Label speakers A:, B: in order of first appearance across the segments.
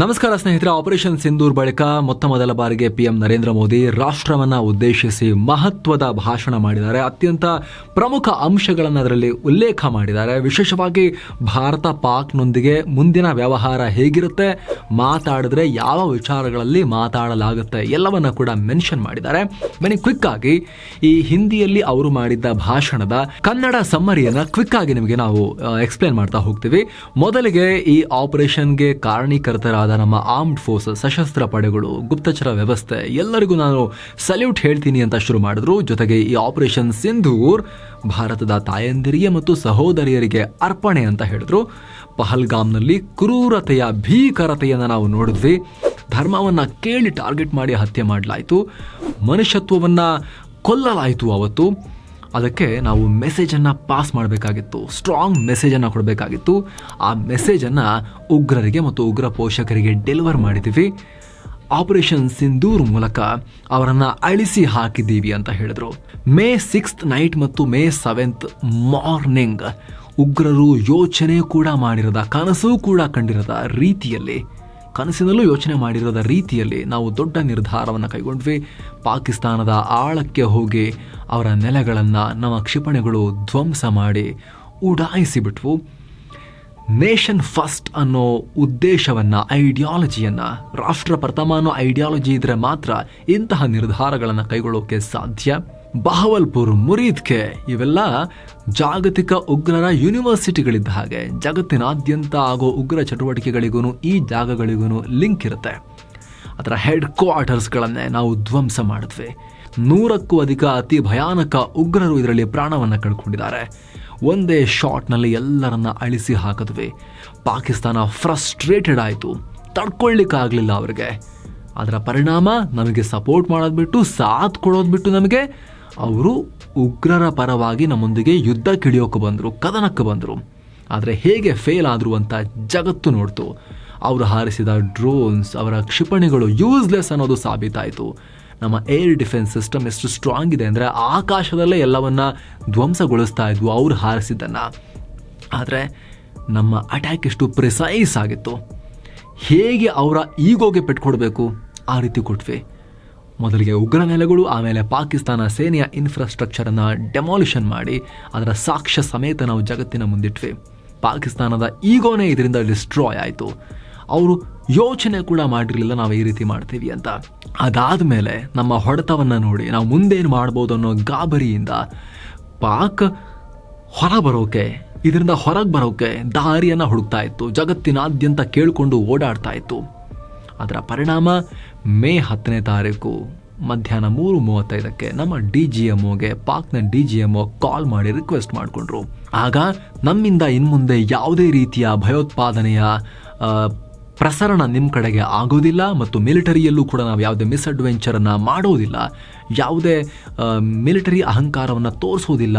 A: ನಮಸ್ಕಾರ ಸ್ನೇಹಿತರೆ ಆಪರೇಷನ್ ಸಿಂಧೂರ್ ಬಳಿಕ ಮೊತ್ತ ಮೊದಲ ಬಾರಿಗೆ ಪಿಎಂ ನರೇಂದ್ರ ಮೋದಿ ರಾಷ್ಟ್ರವನ್ನು ಉದ್ದೇಶಿಸಿ ಮಹತ್ವದ ಭಾಷಣ ಮಾಡಿದ್ದಾರೆ. ಅತ್ಯಂತ ಪ್ರಮುಖ ಅಂಶಗಳನ್ನು ಅದರಲ್ಲಿ ಉಲ್ಲೇಖ ಮಾಡಿದ್ದಾರೆ. ವಿಶೇಷವಾಗಿ ಭಾರತ ಪಾಕ್ನೊಂದಿಗೆ ಮುಂದಿನ ವ್ಯವಹಾರ ಹೇಗಿರುತ್ತೆ, ಮಾತಾಡಿದ್ರೆ ಯಾವ ವಿಚಾರಗಳಲ್ಲಿ ಮಾತಾಡಲಾಗುತ್ತೆ ಎಲ್ಲವನ್ನ ಕೂಡ ಮೆನ್ಷನ್ ಮಾಡಿದ್ದಾರೆ. ಬನ್ನಿ ಕ್ವಿಕ್ ಆಗಿ ಈ ಹಿಂದಿಯಲ್ಲಿ ಅವರು ಮಾಡಿದ್ದ ಭಾಷಣದ ಕನ್ನಡ ಸಮ್ಮರಿಯನ್ನು ಕ್ವಿಕ್ ಆಗಿ ನಿಮಗೆ ನಾವು ಎಕ್ಸ್ಪ್ಲೇನ್ ಮಾಡ್ತಾ ಹೋಗ್ತೀವಿ. ಮೊದಲಿಗೆ ಈ ಆಪರೇಷನ್ಗೆ ಕಾರಣೀಕರ್ತರಾದ ನಮ್ಮ ಆರ್ಮ್ಡ್ ಫೋರ್ಸ್ ಸಶಸ್ತ್ರ ಪಡೆಗಳು, ಗುಪ್ತಚರ ವ್ಯವಸ್ಥೆ, ಎಲ್ಲರಿಗೂ ನಾನು ಸಲ್ಯೂಟ್ ಹೇಳ್ತೀನಿ ಅಂತ ಶುರು ಮಾಡಿದ್ರು. ಜೊತೆಗೆ ಈ ಆಪರೇಷನ್ ಸಿಂಧೂರ್ ಭಾರತದ ತಾಯಂದಿರಿಗೆ ಮತ್ತು ಸಹೋದರಿಯರಿಗೆ ಅರ್ಪಣೆ ಅಂತ ಹೇಳಿದ್ರು. ಪಹಲ್ಗಾಮ್ನಲ್ಲಿ ಕ್ರೂರತೆಯ, ಭೀಕರತೆಯನ್ನು ನಾವು ನೋಡಿದ್ವಿ. ಧರ್ಮವನ್ನು ಕೇಳಿ ಟಾರ್ಗೆಟ್ ಮಾಡಿ ಹತ್ಯೆ ಮಾಡಲಾಯಿತು. ಮನುಷ್ಯತ್ವವನ್ನು ಕೊಲ್ಲಲಾಯಿತು ಅವತ್ತು. ಅದಕ್ಕೆ ನಾವು ಮೆಸೇಜನ್ನು ಪಾಸ್ ಮಾಡಬೇಕಾಗಿತ್ತು. ಸ್ಟ್ರಾಂಗ್ ಮೆಸೇಜನ್ನು ಕೊಡಬೇಕಾಗಿತ್ತು. ಆ ಮೆಸೇಜನ್ನು ಉಗ್ರರಿಗೆ ಮತ್ತು ಉಗ್ರ ಪೋಷಕರಿಗೆ ಡೆಲಿವರ್ ಮಾಡಿದ್ದೀವಿ. ಆಪರೇಷನ್ ಸಿಂಧೂರ್ ಮೂಲಕ ಅವರನ್ನು ಅಳಿಸಿ ಹಾಕಿದ್ದೀವಿ ಅಂತ ಹೇಳಿದರು. ಮೇ ಸಿಕ್ಸ್ತ್ ನೈಟ್ ಮತ್ತು ಮೇ ಸೆವೆಂತ್ ಮಾರ್ನಿಂಗ್ ಉಗ್ರರು ಯೋಚನೆ ಕೂಡ ಮಾಡಿರದ, ಕನಸು ಕೂಡ ಕಂಡಿರದ ರೀತಿಯಲ್ಲಿ ಕನಸಿನಲ್ಲೂ ಯೋಚನೆ ಮಾಡಿರದ ರೀತಿಯಲ್ಲಿ ನಾವು ದೊಡ್ಡ ನಿರ್ಧಾರವನ್ನು ಕೈಗೊಂಡ್ವಿ. ಪಾಕಿಸ್ತಾನದ ಆಳಕ್ಕೆ ಹೋಗಿ ಅವರ ನೆಲೆಗಳನ್ನು, ನಮ್ಮ ಕ್ಷಿಪಣಿಗಳು ಧ್ವಂಸ ಮಾಡಿ ಉಡಾಯಿಸಿಬಿಟ್ವು. ನೇಷನ್ ಫಸ್ಟ್ ಅನ್ನೋ ಉದ್ದೇಶವನ್ನು, ಐಡಿಯಾಲಜಿಯನ್ನು ರಾಷ್ಟ್ರ ಪ್ರಥಮ ಅನ್ನೋ ಐಡಿಯಾಲಜಿ ಇದ್ದರೆ ಮಾತ್ರ ಇಂತಹ ನಿರ್ಧಾರಗಳನ್ನು ಕೈಗೊಳ್ಳೋಕೆ ಸಾಧ್ಯ. ಬಹವಲ್ಪುರ್, ಮುರೀದ್ಕೆ ಇವೆಲ್ಲ ಜಾಗತಿಕ ಉಗ್ರರ ಯೂನಿವರ್ಸಿಟಿಗಳಿದ್ದ ಹಾಗೆ ಜಗತ್ತಿನಾದ್ಯಂತ ಆಗೋ ಉಗ್ರ ಚಟುವಟಿಕೆಗಳಿಗೂ ಈ ಜಾಗಗಳಿಗೂ ಲಿಂಕ್ ಇರುತ್ತೆ. ಅದರ ಹೆಡ್ ಕ್ವಾರ್ಟರ್ಸ್ಗಳನ್ನೇ ನಾವು ಧ್ವಂಸ ಮಾಡಿದ್ವಿ. ನೂರಕ್ಕೂ ಅಧಿಕ ಅತಿ ಭಯಾನಕ ಉಗ್ರರು ಇದರಲ್ಲಿ ಪ್ರಾಣವನ್ನು ಕಳ್ಕೊಂಡಿದ್ದಾರೆ. ಒಂದೇ ಶಾಟ್ನಲ್ಲಿ ಎಲ್ಲರನ್ನ ಅಳಿಸಿ ಹಾಕಿದ್ವಿ. ಪಾಕಿಸ್ತಾನ ಫ್ರಸ್ಟ್ರೇಟೆಡ್ ಆಯಿತು. ತಡ್ಕೊಳ್ಳಿಕ್ಕಾಗಲಿಲ್ಲ ಅವರಿಗೆ. ಅದರ ಪರಿಣಾಮ ನಮಗೆ ಸಪೋರ್ಟ್ ಮಾಡೋದು ಬಿಟ್ಟು ಸಾಥ್ ಕೊಡೋದು ಬಿಟ್ಟು ನಮಗೆ ಅವರು ಉಗ್ರರ ಪರವಾಗಿ ನಮ್ಮೊಂದಿಗೆ ಯುದ್ಧ ಕಿಡಿಯೋಕೆ ಬಂದರು, ಕದನಕ್ಕೆ ಬಂದರು. ಆದರೆ ಹೇಗೆ ಫೇಲ್ ಆದರು ಅಂತ ಜಗತ್ತು ನೋಡ್ತು. ಅವರು ಹಾರಿಸಿದ ಡ್ರೋನ್ಸ್ ಅವರ ಕ್ಷಿಪಣಿಗಳು ಯೂಸ್ಲೆಸ್ ಅನ್ನೋದು ಸಾಬೀತಾಯಿತು. ನಮ್ಮ ಏರ್ ಡಿಫೆನ್ಸ್ ಸಿಸ್ಟಮ್ ಎಷ್ಟು ಸ್ಟ್ರಾಂಗ್ ಇದೆ ಅಂದರೆ ಆಕಾಶದಲ್ಲೇ ಎಲ್ಲವನ್ನ ಧ್ವಂಸಗೊಳಿಸ್ತಾ ಇದ್ವು ಅವ್ರು ಹಾರಿಸಿದ್ದನ್ನು. ಆದರೆ ನಮ್ಮ ಅಟ್ಯಾಕ್ ಎಷ್ಟು ಪ್ರಿಸೈಸ್ ಆಗಿತ್ತು. ಹೇಗೆ ಅವರ ಈಗೋಗೆ ಪೆಟ್ಕೊಡ್ಬೇಕು? ಆ ರೀತಿ ಕೊಟ್ವಿ. ಮೊದಲಿಗೆ ಉಗ್ರ ನೆಲೆಗಳು, ಆಮೇಲೆ ಪಾಕಿಸ್ತಾನ ಸೇನೆಯ ಇನ್ಫ್ರಾಸ್ಟ್ರಕ್ಚರನ್ನು ಡೆಮಾಲಿಷನ್ ಮಾಡಿ, ಅದರ ಸಾಕ್ಷ್ಯ ಸಮೇತ ನಾವು ಜಗತ್ತಿನ ಮುಂದಿಟ್ವಿ. ಪಾಕಿಸ್ತಾನದ ಈಗೋನೇ ಇದರಿಂದ ಡಿಸ್ಟ್ರಾಯ್ ಆಯಿತು. ಅವರು ಯೋಚನೆ ಕೂಡ ಮಾಡಿರಲಿಲ್ಲ ನಾವು ಈ ರೀತಿ ಮಾಡ್ತೀವಿ ಅಂತ. ಅದಾದ ಮೇಲೆ ನಮ್ಮ ಹೊಡೆತವನ್ನು ನೋಡಿ ನಾವು ಮುಂದೇನು ಮಾಡ್ಬೋದು ಅನ್ನೋ ಗಾಬರಿಯಿಂದ ಪಾಕ್ ಹೊರ ಬರೋಕೆ, ಇದರಿಂದ ಹೊರಗೆ ಬರೋಕೆ ದಾರಿಯನ್ನು ಹುಡುಕ್ತಾ ಇತ್ತು. ಜಗತ್ತಿನಾದ್ಯಂತ ಕೇಳಿಕೊಂಡು ಓಡಾಡ್ತಾ ಇತ್ತು. ಅದರ ಪರಿಣಾಮ ಮೇ ಹತ್ತನೇ ತಾರೀಕು ಮಧ್ಯಾಹ್ನ ಮೂರು ಮೂವತ್ತೈದಕ್ಕೆ ನಮ್ಮ ಡಿ ಜಿ ಎಂ ಒಗೆ, ಪಾಕ್ನ D G M O call ಮಾಡಿ ರಿಕ್ವೆಸ್ಟ್ ಮಾಡಿಕೊಂಡ್ರು. ಆಗ ನಮ್ಮಿಂದ ಇನ್ಮುಂದೆ ಯಾವುದೇ ರೀತಿಯ ಭಯೋತ್ಪಾದನೆಯ ಪ್ರಸರಣ ನಿಮ್ಮ ಕಡೆಗೆ ಆಗೋದಿಲ್ಲ ಮತ್ತು ಮಿಲಿಟರಿಯಲ್ಲೂ ಕೂಡ ನಾವು ಯಾವುದೇ ಮಿಸ್ಅಡ್ವೆಂಚರನ್ನು ಮಾಡೋದಿಲ್ಲ. ಯಾವುದೇ ಮಿಲಿಟರಿ ಅಹಂಕಾರವನ್ನು ತೋರಿಸೋದಿಲ್ಲ.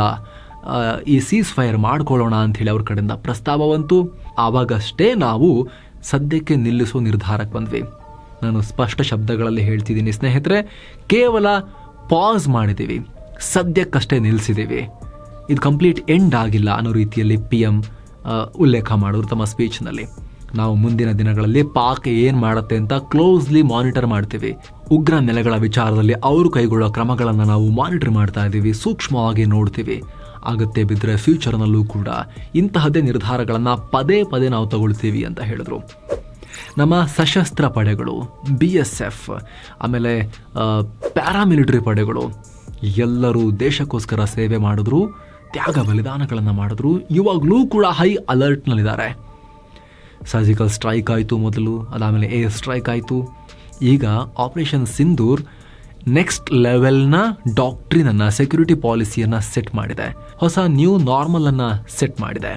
A: ಈ ಸೀಸ್ ಫೈರ್ ಮಾಡ್ಕೊಳ್ಳೋಣ ಅಂಥೇಳಿ ಅವ್ರ ಕಡೆಯಿಂದ ಪ್ರಸ್ತಾವ ಬಂತು. ಆವಾಗಷ್ಟೇ ನಾವು ಸದ್ಯಕ್ಕೆ ನಿಲ್ಲಿಸೋ ನಿರ್ಧಾರಕ್ಕೆ ಬಂದ್ವಿ. ನಾನು ಸ್ಪಷ್ಟ ಶಬ್ದಗಳಲ್ಲಿ ಹೇಳ್ತಿದ್ದೀನಿ ಸ್ನೇಹಿತರೆ, ಕೇವಲ ಪಾಸ್ ಮಾಡಿದ್ದೀವಿ. ಸದ್ಯಕ್ಕಷ್ಟೇ ನಿಲ್ಲಿಸಿದ್ದೀವಿ ಇದು ಕಂಪ್ಲೀಟ್ ಎಂಡ್ ಆಗಿಲ್ಲ ಅನ್ನೋ ರೀತಿಯಲ್ಲಿ ಪಿ ಎಂ ಉಲ್ಲೇಖ ಮಾಡೋರು ತಮ್ಮ ಸ್ಪೀಚ್ನಲ್ಲಿ ನಾವು ಮುಂದಿನ ದಿನಗಳಲ್ಲಿ ಪಾಕ್ ಏನು ಮಾಡುತ್ತೆ ಅಂತ ಕ್ಲೋಸ್ಲಿ ಮಾನಿಟರ್ ಮಾಡ್ತೀವಿ. ಉಗ್ರ ನೆಲೆಗಳ ವಿಚಾರದಲ್ಲಿ ಅವರು ಕೈಗೊಳ್ಳೋ ಕ್ರಮಗಳನ್ನು ನಾವು ಮಾನಿಟರ್ ಮಾಡ್ತಾ ಇದ್ದೀವಿ ಸೂಕ್ಷ್ಮವಾಗಿ ನೋಡ್ತೀವಿ. ಅಗತ್ಯ ಬಿದ್ದರೆ ಫ್ಯೂಚರ್ನಲ್ಲೂ ಕೂಡ ಇಂತಹದ್ದೇ ನಿರ್ಧಾರಗಳನ್ನು ಪದೇ ಪದೇ ನಾವು ತಗೊಳ್ತೀವಿ ಅಂತ ಹೇಳಿದ್ರು. ನಮ್ಮ ಸಶಸ್ತ್ರ ಪಡೆಗಳು ಬಿ ಎಸ್ ಎಫ್ ಆಮೇಲೆ ಪ್ಯಾರಾಮಿಲಿಟರಿ ಪಡೆಗಳು, ಎಲ್ಲರೂ ದೇಶಕ್ಕೋಸ್ಕರ ಸೇವೆ ಮಾಡಿದ್ರು, ತ್ಯಾಗ ಬಲಿದಾನಗಳನ್ನು ಮಾಡಿದ್ರು, ಇವಾಗಲೂ ಕೂಡ ಹೈ ಅಲರ್ಟ್ನಲ್ಲಿದ್ದಾರೆ ಸರ್ಜಿಕಲ್ ಸ್ಟ್ರೈಕ್ ಆಯಿತು ಮೊದಲು, ಅದಾದಮೇಲೆ ಏರ್ ಸ್ಟ್ರೈಕ್ ಆಯಿತು. ಈಗ ಆಪರೇಷನ್ ಸಿಂಧೂರ್ ನೆಕ್ಸ್ಟ್ ಲೆವೆಲ್ನ ಡಾಕ್ಟ್ರಿನನ್ನು ಸೆಕ್ಯೂರಿಟಿ ಪಾಲಿಸಿಯನ್ನು ಸೆಟ್ ಮಾಡಿದೆ. ಹೊಸ ನ್ಯೂ ನಾರ್ಮಲನ್ನು ಸೆಟ್ ಮಾಡಿದೆ.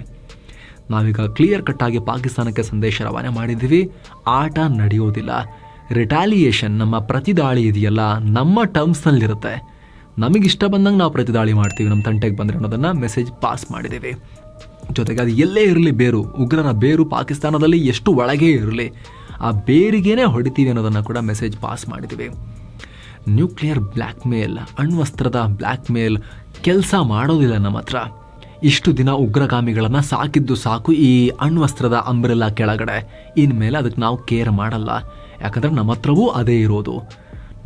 A: ನಾವೀಗ ಕ್ಲಿಯರ್ ಕಟ್ ಆಗಿ ಪಾಕಿಸ್ತಾನಕ್ಕೆ ಸಂದೇಶ ರವಾನೆ ಮಾಡಿದ್ದೀವಿ. ಆಟ ನಡೆಯೋದಿಲ್ಲ. ರಿಟಾಲಿಯೇಷನ್ ನಮ್ಮ ಪ್ರತಿದಾಳಿ ಇದೆಯಲ್ಲ, ನಮ್ಮ ಟರ್ಮ್ಸ್ನಲ್ಲಿರುತ್ತೆ ನಮಗಿಷ್ಟ ಬಂದಂಗೆ ನಾವು ಪ್ರತಿದಾಳಿ ಮಾಡ್ತೀವಿ ನಮ್ಮ ತಂಟೆಗೆ ಬಂದರೆ ಅನ್ನೋದನ್ನು ಮೆಸೇಜ್ ಪಾಸ್ ಮಾಡಿದ್ದೀವಿ. ಜೊತೆಗೆ ಅದು ಎಲ್ಲೇ ಇರಲಿ ಬೇರು ಉಗ್ರರ ಬೇರು ಪಾಕಿಸ್ತಾನದಲ್ಲಿ ಎಷ್ಟು ಒಳಗೆ ಇರಲಿ, ಆ ಬೇರಿಗೇನೆ ಹೊಡಿತೀವಿ ಅನ್ನೋದನ್ನು ಕೂಡ ಮೆಸೇಜ್ ಪಾಸ್ ಮಾಡಿದ್ದೀವಿ. ನ್ಯೂಕ್ಲಿಯರ್ ಬ್ಲ್ಯಾಕ್ ಮೇಲ್ ಅಣ್ವಸ್ತ್ರದ ಬ್ಲ್ಯಾಕ್ ಮೇಲ್ ಕೆಲಸ ಮಾಡೋದಿಲ್ಲ ನಮ್ಮ ಹತ್ರ. ಇಷ್ಟು ದಿನ ಉಗ್ರಗಾಮಿಗಳನ್ನು ಸಾಕಿದ್ದು ಸಾಕು ಈ ಅಣ್ವಸ್ತ್ರದ ಅಂಬ್ರೆಲ್ಲ ಕೆಳಗಡೆ. ಇನ್ಮೇಲೆ ಅದಕ್ಕೆ ನಾವು ಕೇರ್ ಮಾಡಲ್ಲ. ಯಾಕಂದ್ರೆ ನಮ್ಮ ಹತ್ರವೂ ಅದೇ ಇರೋದು.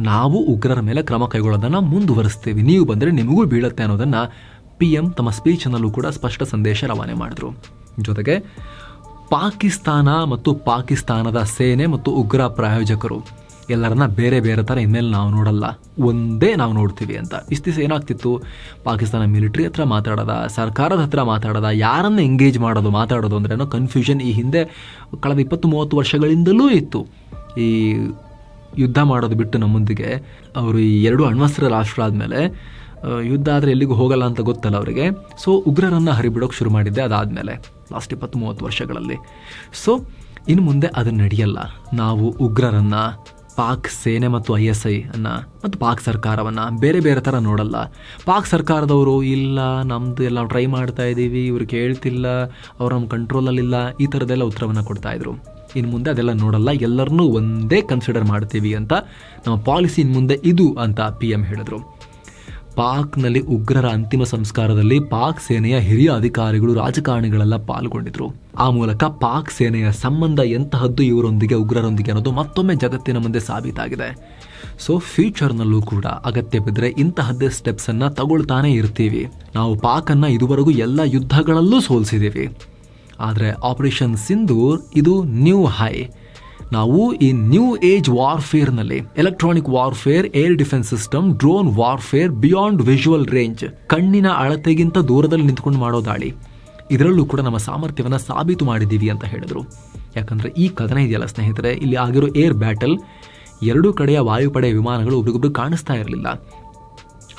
A: ನಾವು ಉಗ್ರರ ಮೇಲೆ ಕ್ರಮ ಕೈಗೊಳ್ಳೋದನ್ನ ಮುಂದುವರಿಸ್ತೀವಿ. ನೀವು ಬಂದರೆ ನಿಮಗೂ ಬೀಳುತ್ತೆ ಅನ್ನೋದನ್ನ ಪಿ ಎಂ ತಮ್ಮ ಸ್ಪೀಚ್ನಲ್ಲೂ ಕೂಡ ಸ್ಪಷ್ಟ ಸಂದೇಶ ರವಾನೆ ಮಾಡಿದ್ರು. ಜೊತೆಗೆ ಪಾಕಿಸ್ತಾನ ಮತ್ತು ಪಾಕಿಸ್ತಾನದ ಸೇನೆ ಮತ್ತು ಉಗ್ರ ಪ್ರಾಯೋಜಕರು. ಎಲ್ಲರನ್ನ ಬೇರೆ ಬೇರೆ ಥರ ಇನ್ಮೇಲೆ ನಾವು ನೋಡಲ್ಲ. ಒಂದೇ ನಾವು ನೋಡ್ತೀವಿ ಅಂತ. ಇಷ್ಟು ದಿವಸ ಏನಾಗ್ತಿತ್ತು? ಪಾಕಿಸ್ತಾನ ಮಿಲಿಟ್ರಿ ಹತ್ರ ಮಾತಾಡೋದ, ಸರ್ಕಾರದ ಹತ್ರ ಮಾತಾಡೋದ, ಯಾರನ್ನು ಎಂಗೇಜ್ ಮಾಡೋದು, ಮಾತಾಡೋದು ಅಂದ್ರೆ ಕನ್ಫ್ಯೂಷನ್ ಈ ಹಿಂದೆ ಕಳೆದ ಇಪ್ಪತ್ತು ಮೂವತ್ತು ವರ್ಷಗಳಿಂದಲೂ ಇತ್ತು. ಈ ಯುದ್ಧ ಮಾಡೋದು ಬಿಟ್ಟು ನಮ್ಮೊಂದಿಗೆ ಅವರು ಈ ಎರಡು ಅಣ್ವಸ್ತ್ರ ರಾಷ್ಟ್ರ ಆದಮೇಲೆ ಯುದ್ಧ ಆದರೆ ಎಲ್ಲಿಗೂ ಹೋಗಲ್ಲ ಅಂತ ಗೊತ್ತಲ್ಲ ಅವರಿಗೆ. ಸೊ ಉಗ್ರರನ್ನು ಹರಿಬಿಡೋಕೆ ಶುರು ಮಾಡಿದ್ದೆ ಅದಾದಮೇಲೆ ಲಾಸ್ಟ್ ಇಪ್ಪತ್ತು ಮೂವತ್ತು ವರ್ಷಗಳಲ್ಲಿ. ಸೊ ಇನ್ನು ಮುಂದೆ ಅದು ನಡೆಯಲ್ಲ. ನಾವು ಉಗ್ರರನ್ನು ಪಾಕ್ ಸೇನೆ ಮತ್ತು ಐ ಎಸ್ ಐ ಅನ್ನ ಮತ್ತು ಪಾಕ್ ಸರ್ಕಾರವನ್ನು ಬೇರೆ ಬೇರೆ ಥರ ನೋಡಲ್ಲ. ಪಾಕ್ ಸರ್ಕಾರದವರು, ಇಲ್ಲ ನಮ್ಮದು ಎಲ್ಲ ಟ್ರೈ ಮಾಡ್ತಾ ಇದ್ದೀವಿ ಇವ್ರು ಕೇಳ್ತಿಲ್ಲ, ಅವ್ರು ನಮ್ಮ ಕಂಟ್ರೋಲಲ್ಲಿಲ್ಲ ಈ ಥರದ್ದೆಲ್ಲ ಉತ್ತರವನ್ನು ಕೊಡ್ತಾ ಇದ್ರು. ಇನ್ನು ಮುಂದೆ ಅದೆಲ್ಲ ನೋಡಲ್ಲ ಎಲ್ಲರನ್ನೂ ಒಂದೇ ಕನ್ಸಿಡರ್ ಮಾಡ್ತೀವಿ ಅಂತ ನಮ್ಮ ಪಾಲಿಸಿ ಇನ್ನು ಮುಂದೆ ಇದು ಅಂತ ಪಿ ಎಂ ಹೇಳಿದ್ರು. ಪಾಕ್ನಲ್ಲಿ ಉಗ್ರರ ಅಂತಿಮ ಸಂಸ್ಕಾರದಲ್ಲಿ ಪಾಕ್ ಸೇನೆಯ ಹಿರಿಯ ಅಧಿಕಾರಿಗಳು ರಾಜಕಾರಣಿಗಳೆಲ್ಲ ಪಾಲ್ಗೊಂಡಿದ್ರು. ಆ ಮೂಲಕ ಪಾಕ್ ಸೇನೆಯ ಸಂಬಂಧ ಎಂತಹದ್ದು ಇವರೊಂದಿಗೆ, ಉಗ್ರರೊಂದಿಗೆ ಅನ್ನೋದು ಮತ್ತೊಮ್ಮೆ ಜಗತ್ತಿನ ಮುಂದೆ ಸಾಬೀತಾಗಿದೆ. ಸೊ ಫ್ಯೂಚರ್ನಲ್ಲೂ ಕೂಡ ಅಗತ್ಯ ಬಿದ್ದರೆ ಇಂತಹದ್ದೇ ಸ್ಟೆಪ್ಸನ್ನು ತಗೊಳ್ತಾನೆ ಇರ್ತೀವಿ. ನಾವು ಪಾಕನ್ನು ಇದುವರೆಗೂ ಎಲ್ಲ ಯುದ್ಧಗಳಲ್ಲೂ ಸೋಲಿಸಿದ್ದೀವಿ ಆದರೆ ಆಪರೇಷನ್ ಸಿಂಧೂರ್ ಇದು ನ್ಯೂ ಹೈ ನಾವು ಈ new age ವಾರ್ಫೇರ್ನಲ್ಲಿ electronic warfare air defence system drone warfare beyond visual range ಕಣ್ಣಿನ ಅಳತೆಗಿಂತ ದೂರದಲ್ಲಿ ನಿಂತ್ಕೊಂಡು ಮಾಡೋ ದಾಳಿ. ಇದರಲ್ಲೂ ಕೂಡ ನಮ್ಮ ಸಾಮರ್ಥ್ಯವನ್ನು ಸಾಬೀತು ಮಾಡಿದ್ದೀವಿ ಅಂತ ಹೇಳಿದರು. ಯಾಕಂದರೆ ಈ ಕದನ ಇದೆಯಲ್ಲ ಸ್ನೇಹಿತರೆ, ಇಲ್ಲಿ ಆಗಿರೋ ಏರ್ ಬ್ಯಾಟಲ್ ಎರಡೂ ಕಡೆಯ ವಾಯುಪಡೆ ವಿಮಾನಗಳು ಒಬ್ರಿಗೊಬ್ರು ಕಾಣಿಸ್ತಾ ಇರಲಿಲ್ಲ.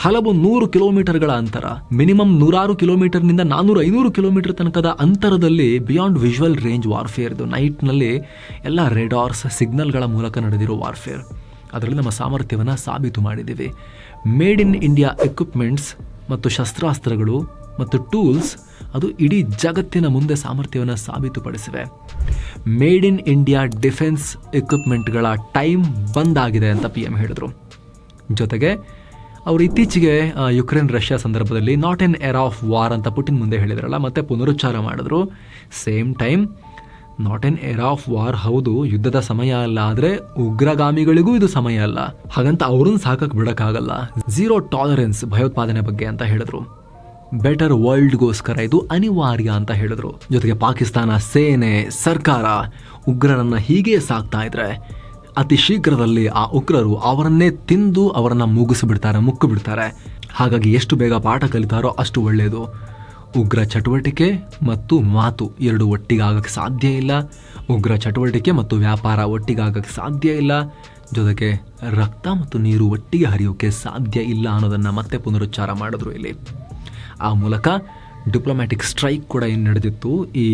A: ಹಲವು ನೂರು ಕಿಲೋಮೀಟರ್ಗಳ ಅಂತರ, ಮಿನಿಮಮ್ ನೂರಾರು ಕಿಲೋಮೀಟರ್ನಿಂದ ನಾನ್ನೂರು ಐನೂರು ಕಿಲೋಮೀಟರ್ ತನಕದ ಅಂತರದಲ್ಲಿ ಬಿಯಾಂಡ್ ವಿಜುವಲ್ ರೇಂಜ್ ವಾರ್ಫೇರ್ ಇದು. ನೈಟ್ನಲ್ಲಿ ಎಲ್ಲ ರೆಡಾರ್ಸ್, ಸಿಗ್ನಲ್ಗಳ ಮೂಲಕ ನಡೆದಿರೋ ವಾರ್ಫೇರ್. ಅದರಲ್ಲಿ ನಮ್ಮ ಸಾಮರ್ಥ್ಯವನ್ನು ಸಾಬೀತು ಮಾಡಿದ್ದೀವಿ. ಮೇಡ್ ಇನ್ ಇಂಡಿಯಾ ಎಕ್ವಿಪ್ಮೆಂಟ್ಸ್ ಮತ್ತು ಶಸ್ತ್ರಾಸ್ತ್ರಗಳು ಮತ್ತು ಟೂಲ್ಸ್ ಅದು ಇಡೀ ಜಗತ್ತಿನ ಮುಂದೆ ಸಾಮರ್ಥ್ಯವನ್ನು ಸಾಬೀತುಪಡಿಸಿವೆ. ಮೇಡ್ ಇನ್ ಇಂಡಿಯಾ ಡಿಫೆನ್ಸ್ ಎಕ್ವಿಪ್ಮೆಂಟ್ಗಳ ಟೈಮ್ ಬಂದಾಗಿದೆ ಅಂತ ಪಿ ಎಂ ಹೇಳಿದರು. ಜೊತೆಗೆ ಅವರು ಇತ್ತೀಚೆಗೆ ಯುಕ್ರೇನ್, ರಷ್ಯಾ ಸಂದರ್ಭದಲ್ಲಿ not an era of war ಅಂತ ಪುಟಿನ್ ಮುಂದೆ ಹೇಳಿದ್ರಲ್ಲ, ಮತ್ತೆ ಪುನರುಚ್ಚಾರ ಮಾಡಿದ್ರು. Same time not an era of war ಹೌದು, ಯುದ್ಧದ ಸಮಯ ಅಲ್ಲ, ಆದರೆ ಉಗ್ರಗಾಮಿಗಳಿಗೂ ಇದು ಸಮಯ ಅಲ್ಲ. ಹಾಗಂತ ಅವ್ರನ್ನ ಸಾಕಕ್ಕೆ ಬಿಡೋಕ್ಕಾಗಲ್ಲ. ಝೀರೋ ಟಾಲರೆನ್ಸ್ ಭಯೋತ್ಪಾದನೆ ಬಗ್ಗೆ ಅಂತ ಹೇಳಿದ್ರು. ಬೆಟರ್ ವರ್ಲ್ಡ್ಗೋಸ್ಕರ ಇದು ಅನಿವಾರ್ಯ ಅಂತ ಹೇಳಿದ್ರು. ಜೊತೆಗೆ ಪಾಕಿಸ್ತಾನ ಸೇನೆ, ಸರ್ಕಾರ, ಉಗ್ರರನ್ನ ಹೀಗೆ ಸಾಕ್ತಾ ಇದ್ರೆ ಅತಿ ಶೀಘ್ರದಲ್ಲಿ ಆ ಉಗ್ರರು ಅವರನ್ನೇ ತಿಂದು ಅವರನ್ನು ಮುಗಿಸಿಬಿಡ್ತಾರೆ ಮುಕ್ಕು ಬಿಡ್ತಾರೆ ಹಾಗಾಗಿ ಎಷ್ಟು ಬೇಗ ಪಾಠ ಕಲಿತಾರೋ ಅಷ್ಟು ಒಳ್ಳೆಯದು ಉಗ್ರ ಚಟುವಟಿಕೆ ಮತ್ತು ಮಾತು ಎರಡು ಒಟ್ಟಿಗಾಗಕ್ಕೆ ಸಾಧ್ಯ ಇಲ್ಲ. ಉಗ್ರ ಚಟುವಟಿಕೆ ಮತ್ತು ವ್ಯಾಪಾರ ಒಟ್ಟಿಗಾಗಕ್ಕೆ ಸಾಧ್ಯ ಇಲ್ಲ. ಜೊತೆಗೆ ರಕ್ತ ಮತ್ತು ನೀರು ಒಟ್ಟಿಗೆ ಹರಿಯೋಕೆ ಸಾಧ್ಯ ಇಲ್ಲ ಅನ್ನೋದನ್ನು ಮತ್ತೆ ಪುನರುಚ್ಚಾರ ಮಾಡಿದ್ರು ಇಲ್ಲಿ. ಆ ಮೂಲಕ ಡಿಪ್ಲೊಮ್ಯಾಟಿಕ್ ಸ್ಟ್ರೈಕ್ ಕೂಡ ಏನು ನಡೆದಿತ್ತು, ಈ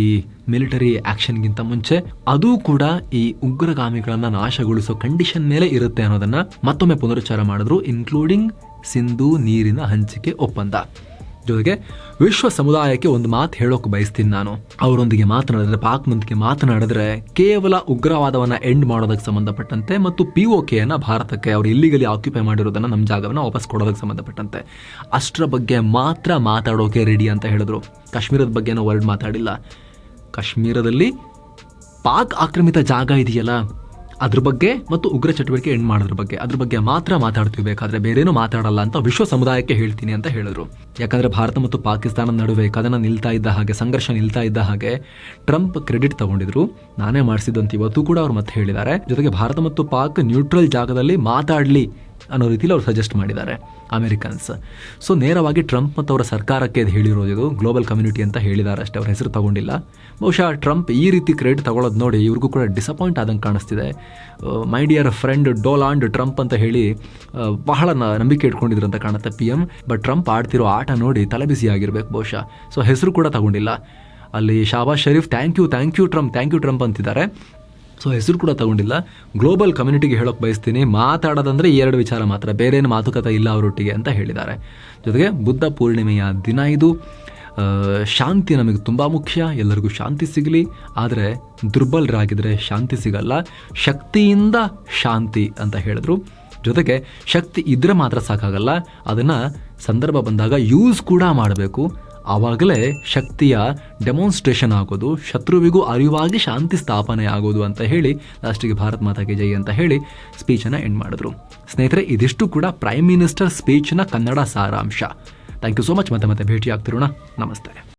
A: ಮಿಲಿಟರಿ ಆಕ್ಷನ್ಗಿಂತ ಮುಂಚೆ, ಅದು ಕೂಡ ಈ ಉಗ್ರಗಾಮಿಗಳನ್ನ ನಾಶಗೊಳಿಸೋ ಕಂಡೀಷನ್ ಮೇಲೆ ಇರುತ್ತೆ ಅನ್ನೋದನ್ನ ಮತ್ತೊಮ್ಮೆ ಪುನರುಚ್ಚಾರ ಮಾಡಿದ್ರು ಇನ್ಕ್ಲೂಡಿಂಗ್ ಸಿಂಧು ನೀರಿನ ಹಂಚಿಕೆ ಒಪ್ಪಂದ. ಜೊತೆಗೆ ವಿಶ್ವ ಸಮುದಾಯಕ್ಕೆ ಒಂದು ಮಾತು ಹೇಳೋಕೆ ಬಯಸ್ತೀನಿ ನಾನು. ಅವರೊಂದಿಗೆ ಮಾತನಾಡಿದ್ರೆ ಪಾಕ್ನೊಂದಿಗೆ ಮಾತನಾಡಿದ್ರೆ ಕೇವಲ ಉಗ್ರವಾದವನ್ನು ಎಂಡ್ ಮಾಡೋದಕ್ಕೆ ಸಂಬಂಧಪಟ್ಟಂತೆ ಮತ್ತು ಪಿ ಒ ಕೆಯನ್ನು ಭಾರತಕ್ಕೆ ಅವರು ಇಲ್ಲಿಗಲಿ ಆಕ್ಯುಪೈ ಮಾಡಿರೋದನ್ನು ನಮ್ಮ ಜಾಗವನ್ನು ವಾಪಸ್ ಕೊಡೋದಕ್ಕೆ ಸಂಬಂಧಪಟ್ಟಂತೆ. ಅಷ್ಟರ ಬಗ್ಗೆ ಮಾತ್ರ ಮಾತಾಡೋಕೆ ರೆಡಿ ಅಂತ ಹೇಳಿದ್ರು. ಕಾಶ್ಮೀರದ ಬಗ್ಗೆ ಏನೋ ವರ್ಡ್ ಮಾತಾಡಿಲ್ಲ. ಕಾಶ್ಮೀರದಲ್ಲಿ ಪಾಕ್ ಆಕ್ರಮಿತ ಜಾಗ ಇದೆಯಲ್ಲ ಅದ್ರ ಬಗ್ಗೆ ಮತ್ತು ಉಗ್ರ ಚಟುವಟಿಕೆ ಎಂಡ್ ಮಾಡೋದ್ರ ಬಗ್ಗೆ, ಅದ್ರ ಬಗ್ಗೆ ಮಾತ್ರ ಮಾತಾಡ್ತೀವಿ. ಬೇಕಾದ್ರೆ ಬೇರೇನು ಮಾತಾಡಲ್ಲ ಅಂತ ವಿಶ್ವ ಸಮುದಾಯಕ್ಕೆ ಹೇಳ್ತೀನಿ ಅಂತ ಹೇಳಿದ್ರು. ಯಾಕಂದ್ರೆ ಭಾರತ ಮತ್ತು ಪಾಕಿಸ್ತಾನದ ನಡುವೆ ಕದನ ನಿಲ್ತಾ ಇದ್ದ ಹಾಗೆ, ಸಂಘರ್ಷ ನಿಲ್ತಾ ಇದ್ದ ಹಾಗೆ ಟ್ರಂಪ್ ಕ್ರೆಡಿಟ್ ತಗೊಂಡಿದ್ರು. ನಾನೇ ಮಾಡಿಸಿದಂತ ಇವತ್ತು ಕೂಡ ಅವ್ರು ಮತ್ತೆ ಹೇಳಿದ್ದಾರೆ. ಜೊತೆಗೆ ಭಾರತ ಮತ್ತು ಪಾಕ್ ನ್ಯೂಟ್ರಲ್ ಜಾಗದಲ್ಲಿ ಮಾತಾಡಲಿ ಅನ್ನೋ ರೀತಿಯಲ್ಲಿ ಅವ್ರು ಸಜೆಸ್ಟ್ ಮಾಡಿದ್ದಾರೆ ಅಮೆರಿಕನ್ಸ್ ಸೊ ನೇರವಾಗಿ ಟ್ರಂಪ್ ಮತ್ತು ಅವರ ಸರ್ಕಾರಕ್ಕೆ ಇದು ಹೇಳಿರೋದು ಗ್ಲೋಬಲ್ ಕಮ್ಯುನಿಟಿ ಅಂತ ಹೇಳಿದ್ದಾರೆ ಅಷ್ಟೇ, ಅವ್ರ ಹೆಸರು ತಗೊಂಡಿಲ್ಲ. ಬಹುಶಃ ಟ್ರಂಪ್ ಈ ರೀತಿ ಕ್ರೆಡಿಟ್ ತಗೊಳ್ಳೋದು ನೋಡಿ ಇವ್ರಿಗೂ ಕೂಡ ಡಿಸಪಾಯಿಂಟ್ ಆದಂಗೆ ಕಾಣಿಸ್ತಿದೆ. My dear friend Donald Trump ಅಂತ ಹೇಳಿ ಬಹಳ ನಂಬಿಕೆ ಇಟ್ಕೊಂಡಿದ್ರು ಅಂತ ಕಾಣುತ್ತೆ ಪಿ ಎಂ ಬಟ್ ಟ್ರಂಪ್ ಆಡ್ತಿರೋ ಆಟ ನೋಡಿ ತಲೆಬಿಸಿ ಆಗಿರಬೇಕು ಬಹುಶಃ. ಸೊ ಹೆಸರು ಕೂಡ ತಗೊಂಡಿಲ್ಲ. ಅಲ್ಲಿ Shahbaz Sharif thank you thank you Trump thank you Trump ಅಂತಿದ್ದಾರೆ. ಸೊ ಹೆಸರು ಕೂಡ ತಗೊಂಡಿಲ್ಲ. ಗ್ಲೋಬಲ್ ಕಮ್ಯುನಿಟಿಗೆ ಹೇಳೋಕೆ ಬಯಸ್ತೀನಿ. ಮಾತಾಡೋದಂದ್ರೆ ಎರಡು ವಿಚಾರ ಮಾತ್ರ. ಬೇರೇನು ಮಾತುಕತೆ ಇಲ್ಲ ಅವರೊಟ್ಟಿಗೆ ಅಂತ ಹೇಳಿದ್ದಾರೆ. ಜೊತೆಗೆ ಬುದ್ಧ ಪೂರ್ಣಿಮೆಯ ದಿನ ಇದು. ಶಾಂತಿ ನಮಗೆ ತುಂಬ ಮುಖ್ಯ. ಎಲ್ಲರಿಗೂ ಶಾಂತಿ ಸಿಗಲಿ. ಆದರೆ ದುರ್ಬಲರಾಗಿದ್ದರೆ ಶಾಂತಿ ಸಿಗಲ್ಲ. ಶಕ್ತಿಯಿಂದ ಶಾಂತಿ ಅಂತ ಹೇಳಿದ್ರು. ಜೊತೆಗೆ ಶಕ್ತಿ ಇದ್ರೆ ಮಾತ್ರ ಸಾಕಾಗಲ್ಲ. ಅದನ್ನು ಸಂದರ್ಭ ಬಂದಾಗ ಯೂಸ್ ಕೂಡ ಮಾಡಬೇಕು. ಆವಾಗಲೇ ಶಕ್ತಿಯ ಡೆಮಾನ್ಸ್ಟ್ರೇಷನ್ ಆಗೋದು, ಶತ್ರುವಿಗೂ ಅರಿವಾಗಿ ಶಾಂತಿ ಸ್ಥಾಪನೆ ಆಗೋದು ಅಂತ ಹೇಳಿ ಲಾಸ್ಟಿಗೆ ಭಾರತ್ ಮಾತಾಗೆ ಜೈ ಅಂತ ಹೇಳಿ ಸ್ಪೀಚನ್ನು ಎಂಡ್ ಮಾಡಿದ್ರು. ಸ್ನೇಹಿತರೆ, ಇದಿಷ್ಟು ಕೂಡ ಪ್ರೈಮ್ ಮಿನಿಸ್ಟರ್ ಸ್ಪೀಚ್ನ ಕನ್ನಡ ಸಾರಾಂಶ. ಥ್ಯಾಂಕ್ ಯು ಸೋ ಮಚ್ ಮತ್ತೆ ಮತ್ತೆ ಭೇಟಿ ಆಗ್ತಿರೋಣ ನಮಸ್ತೆ.